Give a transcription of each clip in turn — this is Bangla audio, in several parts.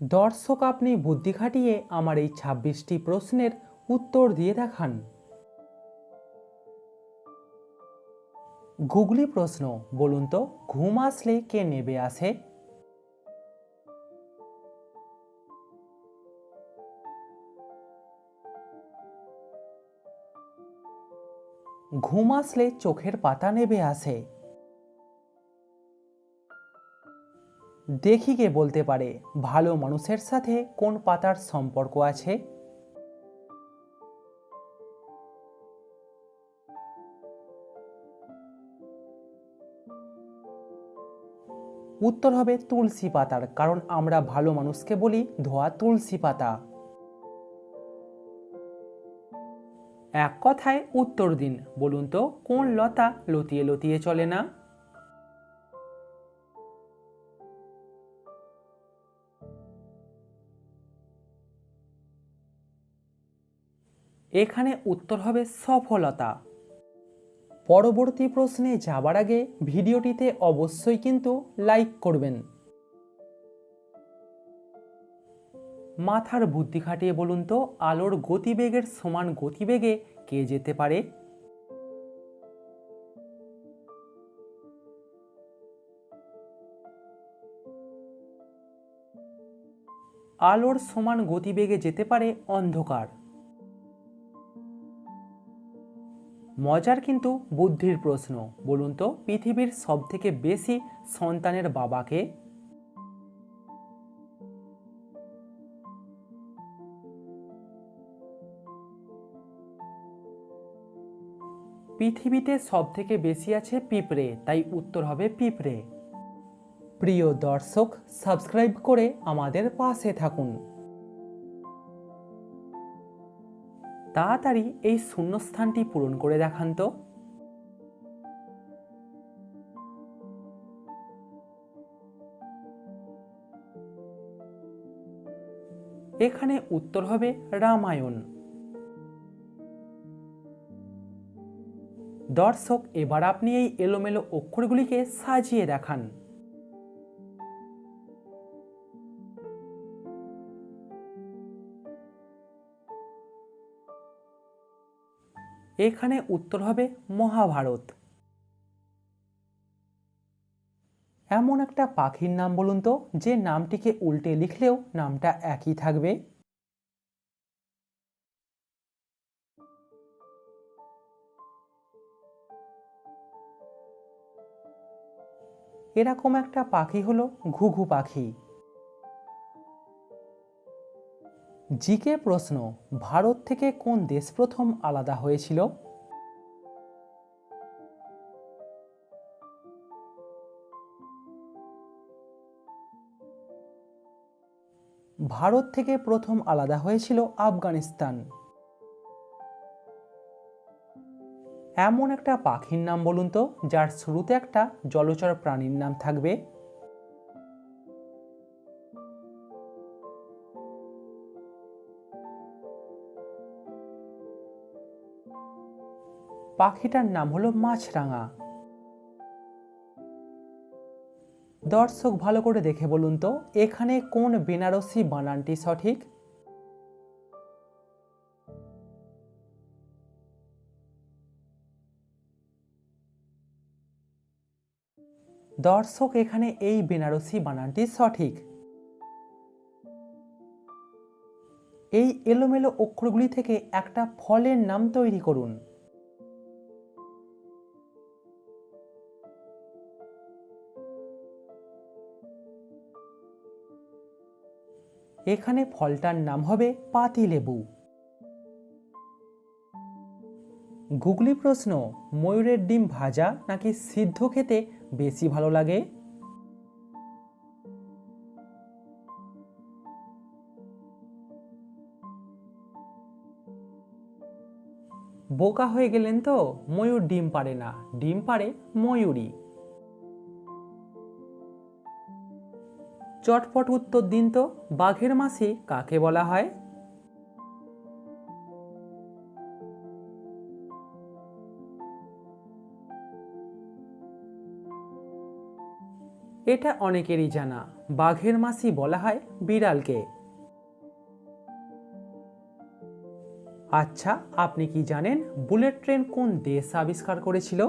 দর্শক আপনি বুদ্ধি খাটিয়ে আমার এই ছাব্বিশটি প্রশ্নের উত্তর দিয়ে দেখান। গুগলি প্রশ্ন, বলুন তো, ঘুম আসলে কে নেবে আসে ঘুম আসলে চোখের পাতা নেবে আসে দেখি কে বলতে পারে, ভালো মানুষের সাথে কোন পাতার সম্পর্ক আছে? উত্তর হবে, তুলসী পাতার, কারণ আমরা ভালো মানুষকে বলি ধোয়া তুলসী পাতা। এক কথায় উত্তর দিন, বলুন তো, কোন লতা লতিয়ে লতিয়ে চলে না? এখানে উত্তর হবে সফলতা। পরবর্তী প্রশ্নে যাবার আগে ভিডিওটিতে অবশ্যই কিন্তু লাইক করবেন। মাথার বুদ্ধি খাটিয়ে বলুন তো, আলোর গতিবেগের সমান গতিবেগে কে যেতে পারে? আলোর সমান গতিবেগে যেতে পারে অন্ধকার। মজার কিন্তু বুদ্ধির প্রশ্ন, বলুন তো, পৃথিবীর সব থেকে বেশি সন্তানের বাবাকে পৃথিবীতে সব থেকে বেশি আছে পিঁপড়ে, তাই উত্তর হবে পিঁপড়ে। প্রিয় দর্শক, সাবস্ক্রাইব করে আমাদের পাশে থাকুন। তাড়াতাড়ি এই শূন্যস্থানটি পূরণ করে দেখান তো। এখানে উত্তর হবে রামায়ণ। দর্শক, এবার আপনি এই এলোমেলো অক্ষরগুলিকে সাজিয়ে দেখান। এখানে উত্তর হবে মহাভারত। এমন একটা পাখির নাম বলুন তো, যে নামটিকে উল্টে লিখলেও নামটা একই থাকবে। এরকম একটা পাখি হলো ঘুঘু পাখি। জিকে প্রশ্ন, ভারত থেকে কোন দেশ প্রথম আলাদা হয়েছিল? ভারত থেকে প্রথম আলাদা হয়েছিল আফগানিস্তান। এমন একটা পাখির নাম বলুন তো, যার শুরুতে একটা জলচর প্রাণীর নাম থাকবে পাখিটার নাম হলো মাছরাঙা। দর্শক, ভালো করে দেখে বলুন তো, এখানে কোন বেনারসি বানানটি সঠিক? দর্শক, এখানে এই বেনারসি বানানটি সঠিক। এই এলোমেলো অক্ষরগুলি থেকে একটা ফলের নাম তৈরি করুন। এখানে ফলটার নাম হবে পাতিলেবু। গুগলি প্রশ্ন, ময়ূরের ডিম ভাজা নাকি সিদ্ধ খেতে বেশি ভালো লাগে? বোকা হয়ে গেলেন তো, ময়ূর ডিম পারে না, ডিম পারে ময়ূরী। চটপট উত্তর দিন তো, বাঘের মাসি কাকে বলা হয়? এটা অনেকেরই জানা, বাঘের মাসি বলা হয় বিড়ালকে। আচ্ছা আপনি কি জানেন বুলেট ট্রেন কোন দেশ আবিষ্কার করেছিল?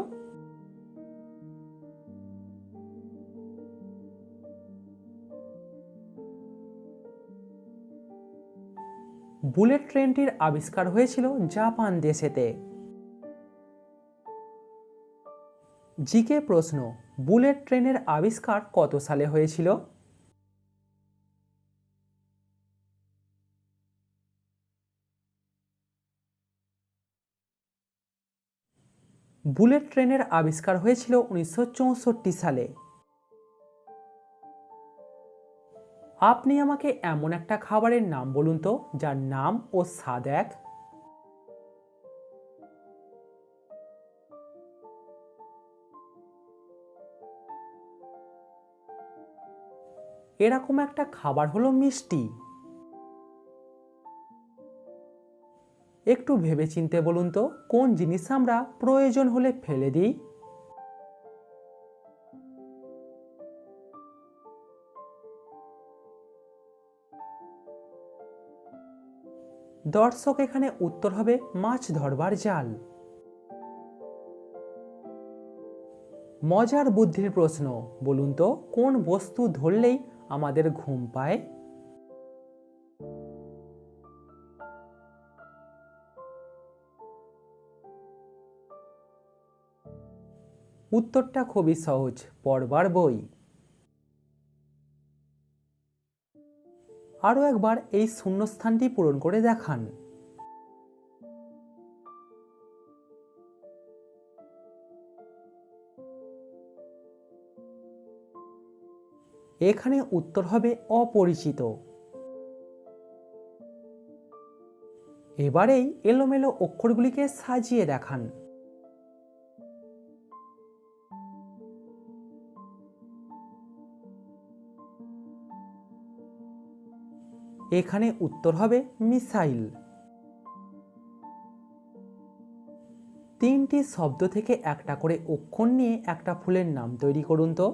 বুলেট ট্রেনটির আবিষ্কার হয়েছিল জাপান দেশেতে। জিকে প্রশ্ন, বুলেট ট্রেনের আবিষ্কার কত সালে হয়েছিল? বুলেট ট্রেনের আবিষ্কার হয়েছিল উনিশশো চৌষট্টি সালে। আপনি আমাকে এমন একটা খাবারের নাম বলুন তো, যার নাম ও স্বাদ এক? এরকম একটা খাবার হলো মিষ্টি। একটু ভেবে চিনতে বলুন তো, কোন জিনিস আমরা প্রয়োজন হলে ফেলে দিই? দর্শক এখানে উত্তর হবে মাছ ধরবার জাল। মজার বুদ্ধির প্রশ্ন, বলুন তো, কোন বস্তু ধরলেই আমাদের ঘুম পায়? উত্তরটা খুবই সহজ, পড়বার বই। আরও একবার এই শূন্যস্থানটি পূরণ করে দেখান। এখানে উত্তর হবে অপরিচিত। এবারেই এলোমেলো অক্ষরগুলিকে সাজিয়ে দেখান। এখানে উত্তর হবে মিসাইল। তিনটি শব্দ থেকে একটা করে অক্ষর নিয়ে একটা ফুলের নাম তৈরি করুন তো।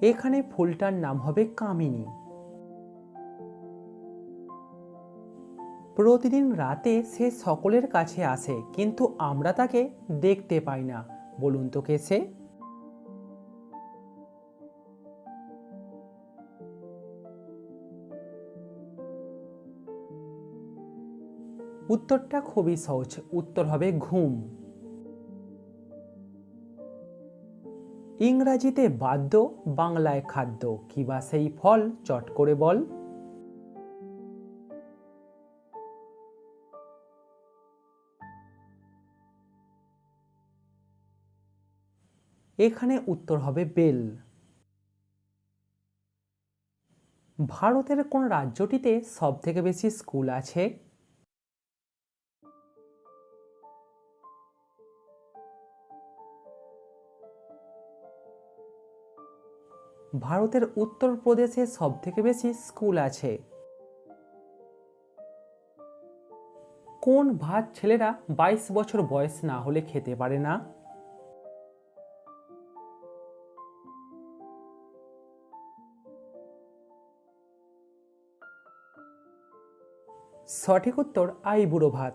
এখানে ফুলটার নাম হবে কামিনী। প্রতিদিন রাতে সে সকলের কাছে আসে, কিন্তু আমরা তাকে দেখতে পাই না। বলুন তো কে সে? উত্তরটা খুবই সহজ। উত্তর হবে ঘুম। ইংরাজিতে বাদ্য, বাংলায় খাদ্য। কিবা সেই ফল? চট করে বল। এখানে উত্তর হবে বেল। ভারতের কোন রাজ্যটিতে সব থেকে বেশি স্কুল আছে? ভারতের উত্তরপ্রদেশে সব থেকে বেশি স্কুল আছে। কোন ভাত ছেলেরা বাইশ বছর বয়স না হলে খেতে পারে না? সঠিক উত্তর আইবুড়ো ভাত।